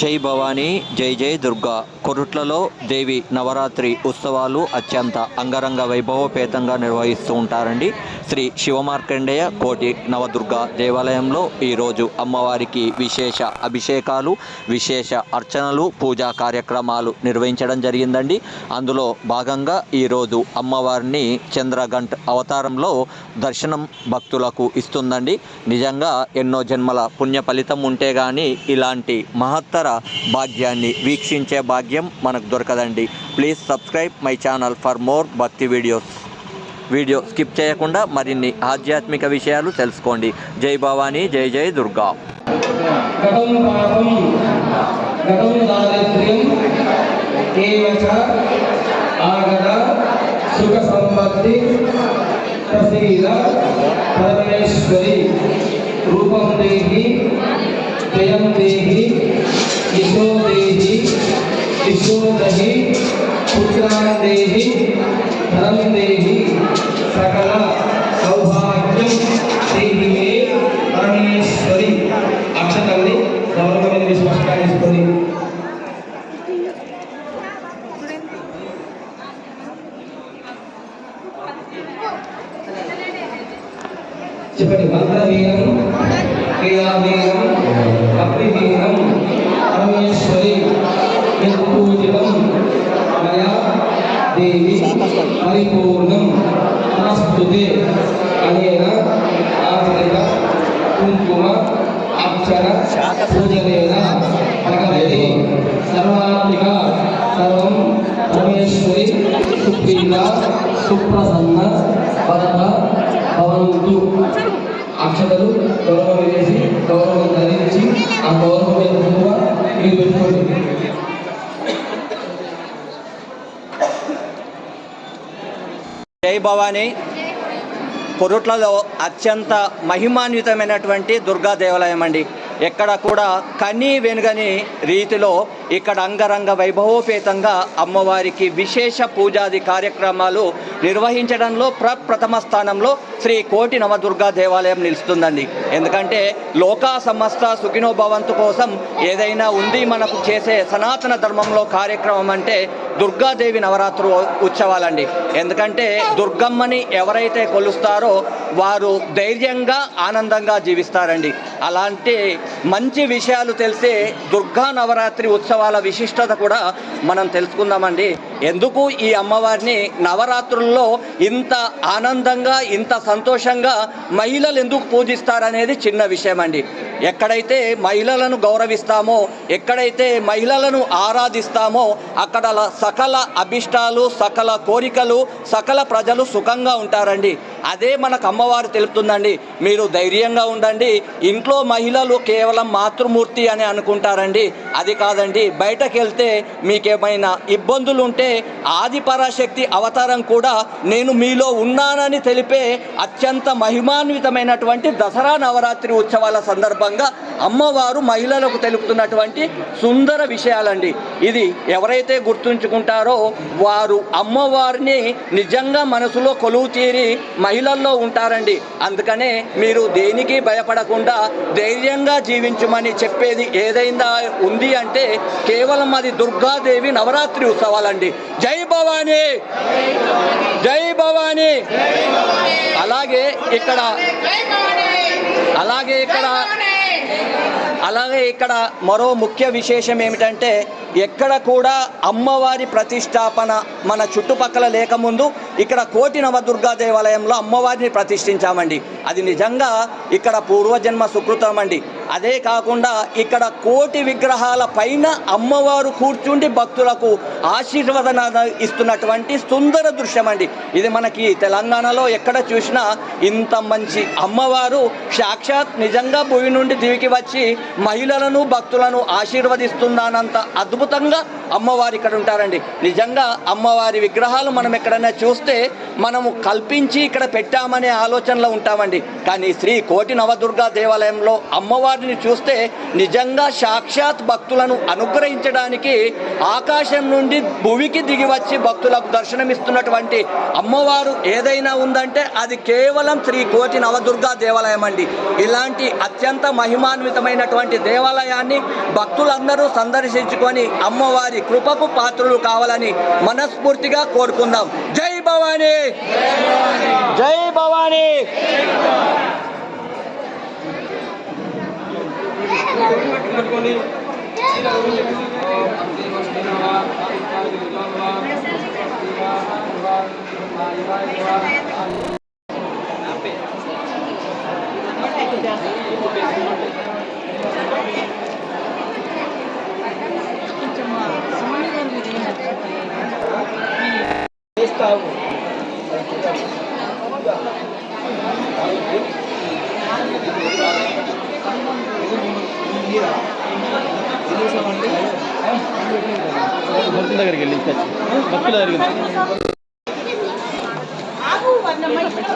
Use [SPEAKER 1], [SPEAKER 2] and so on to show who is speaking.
[SPEAKER 1] జై భవానీ జై జై దుర్గా. కొరుట్లలో దేవి నవరాత్రి ఉత్సవాలు అత్యంత అంగరంగ వైభవపేతంగా నిర్వహిస్తూ ఉంటారండి. శ్రీ శివమార్కండేయ కోటి నవదుర్గ దేవాలయంలో ఈరోజు అమ్మవారికి విశేష అభిషేకాలు విశేష అర్చనలు పూజా కార్యక్రమాలు నిర్వహించడం జరిగిందండి. అందులో భాగంగా ఈరోజు అమ్మవారిని చంద్రగంట్ అవతారంలో దర్శనం భక్తులకు ఇస్తుందండి. నిజంగా ఎన్నో జన్మల పుణ్య ఫలితం ఉంటే కానీ ఇలాంటి మహత్తర భాగ్యాన్ని వీక్షించే భాగ్యం మనకు దొరకదండి. Please subscribe my channel for more bhakti videos video skip చేయకుండా మరిన్ని ఆధ్యాత్మిక విషయాలు తెలుసుకోండి. జై భవానీ జై జై దుర్గా.
[SPEAKER 2] సుఖ సంపత్తి ప్రసీద పరమేశ్వరి రూపం దేహి యశోదహి పుత్రాన్ దేహి ధనం దేహి సకల సౌభాగ్యం దేహి మే పరమేశ్వరి అక్షతల్ని గౌరవమైన తీసుకొని చెప్పండి మంత్రవీరం క్రియావీరం అగ్నివీరం పరమేశ్వరి దేవి పరిపూర్ణం నాస్తుతే అనేన ఆచరణ కుంకుమ అక్షర పూజనేన భగవతి సర్వాత్మిక సర్వం పరమేశ్వరి సుప్రీత సుప్రసన్న భరత భవంతు. అక్షతలు గౌరవం ధరించి ఆ గౌరవం ఎక్కువ మీరు పెట్టుకోండి
[SPEAKER 1] జై భవానీ పొరుట్లలో అత్యంత మహిమాన్వితమైనటువంటి దుర్గా దేవాలయం అండి. ఎక్కడ కూడా కని వెనుగని రీతిలో ఇక్కడ అంగరంగ వైభవోపేతంగా అమ్మవారికి విశేష పూజాది కార్యక్రమాలు నిర్వహించడంలో ప్రప్రథమ స్థానంలో శ్రీ కోటి నవదుర్గా దేవాలయం నిలుస్తుందండి. ఎందుకంటే లోకా సమస్త సుఖినో భవంతు కోసం ఏదైనా ఉంది మనకు చేసే సనాతన ధర్మంలో కార్యక్రమం అంటే దుర్గాదేవి నవరాత్రు ఉత్సవాలండి. ఎందుకంటే దుర్గమ్మని ఎవరైతే కొలుస్తారో వారు ధైర్యంగా ఆనందంగా జీవిస్తారండి. అలాంటి మంచి విషయాలు తెలిసే దుర్గా నవరాత్రి ఉత్సవాల విశిష్టత కూడా మనం తెలుసుకుందామండి. ఎందుకు ఈ అమ్మవారిని నవరాత్రుల్లో ఇంత ఆనందంగా ఇంత సంతోషంగా మహిళలు ఎందుకు పూజిస్తారనేది చిన్న విషయం అండి ఎక్కడైతే మహిళలను గౌరవిస్తామో ఎక్కడైతే మహిళలను ఆరాధిస్తామో అక్కడ సకల అభిష్టాలు సకల కోరికలు సకల ప్రజలు సుఖంగా ఉంటారండి. అదే మనకు అమ్మవారు తెలుపుతుందండి. మీరు ధైర్యంగా ఉండండి. ఇంట్లో మహిళలు కేవలం మాతృమూర్తి అని అనుకుంటారండి. అది కాదండి. బయటకు వెళ్తే మీకేమైనా ఇబ్బందులు ఉంటే ఆది పరాశక్తి అవతారం కూడా నేను మీలో ఉన్నానని తెలిపే అత్యంత మహిమాన్వితమైనటువంటి దసరా నవరాత్రి ఉత్సవాల సందర్భంగా అమ్మవారు మహిళలకు తెలుపుతున్నటువంటి సుందర విషయాలండి. ఇది ఎవరైతే గుర్తుంచుకుంటారో వారు అమ్మవారిని నిజంగా మనసులో కొలువు తీరి మహిళల్లో ఉంటారండి. అందుకనే మీరు దేనికి భయపడకుండా ధైర్యంగా జీవించమని చెప్పేది ఏదైందా ఉంది అంటే కేవలం అది దుర్గాదేవి నవరాత్రి ఉత్సవాలండి. జై భవానీ. జై భవానీ. అలాగే ఇక్కడ అలాగే ఇక్కడ అలాగే ఇక్కడ మరో ముఖ్య విశేషం ఏమిటంటే ఎక్కడ కూడా అమ్మవారి ప్రతిష్టాపన మన చుట్టుపక్కల లేకముందు ఇక్కడ కోటి నవదుర్గా దేవాలయంలో అమ్మవారిని ప్రతిష్ఠించామండి. అది నిజంగా ఇక్కడ పూర్వజన్మ సుకృతం అండి. అదే కాకుండా ఇక్కడ కోటి విగ్రహాల పైన అమ్మవారు కూర్చుండి భక్తులకు ఆశీర్వదన ఇస్తున్నటువంటి సుందర దృశ్యం అండి ఇది మనకి తెలంగాణలో ఎక్కడ చూసినా ఇంత మంచి అమ్మవారు సాక్షాత్ నిజంగా భూమి నుండి దివికి వచ్చి మహిళలను భక్తులను ఆశీర్వదిస్తున్నానంత అద్భుతంగా అమ్మవారు ఇక్కడ ఉంటారండి. నిజంగా అమ్మవారి విగ్రహాలు మనం ఎక్కడైనా చూస్తే మనము కల్పించి ఇక్కడ పెట్టామనే ఆలోచనలో ఉంటామండి. కానీ శ్రీ కోటి నవదుర్గా దేవాలయంలో అమ్మవారిని వాటిని చూస్తే నిజంగా సాక్షాత్ భక్తులను అనుగ్రహించడానికి ఆకాశం నుండి భూమికి దిగి వచ్చి భక్తులకు దర్శనమిస్తున్నటువంటి అమ్మవారు ఏదైనా ఉందంటే అది కేవలం శ్రీ కోటి నవదుర్గా దేవాలయం అండి. ఇలాంటి అత్యంత మహిమాన్వితమైనటువంటి దేవాలయాన్ని భక్తులందరూ సందర్శించుకొని అమ్మవారి కృపకు పాత్రులు కావాలని మనస్ఫూర్తిగా కోరుకుందాం. జై భవానీ! జై భవానీ!
[SPEAKER 3] భక్తుల దగ్గరికి వెళ్ళి తెచ్చి భక్తుల దగ్గరికి వెళ్ళి.
[SPEAKER 4] ఆగు వర్ణమ్మ ఇక్కడ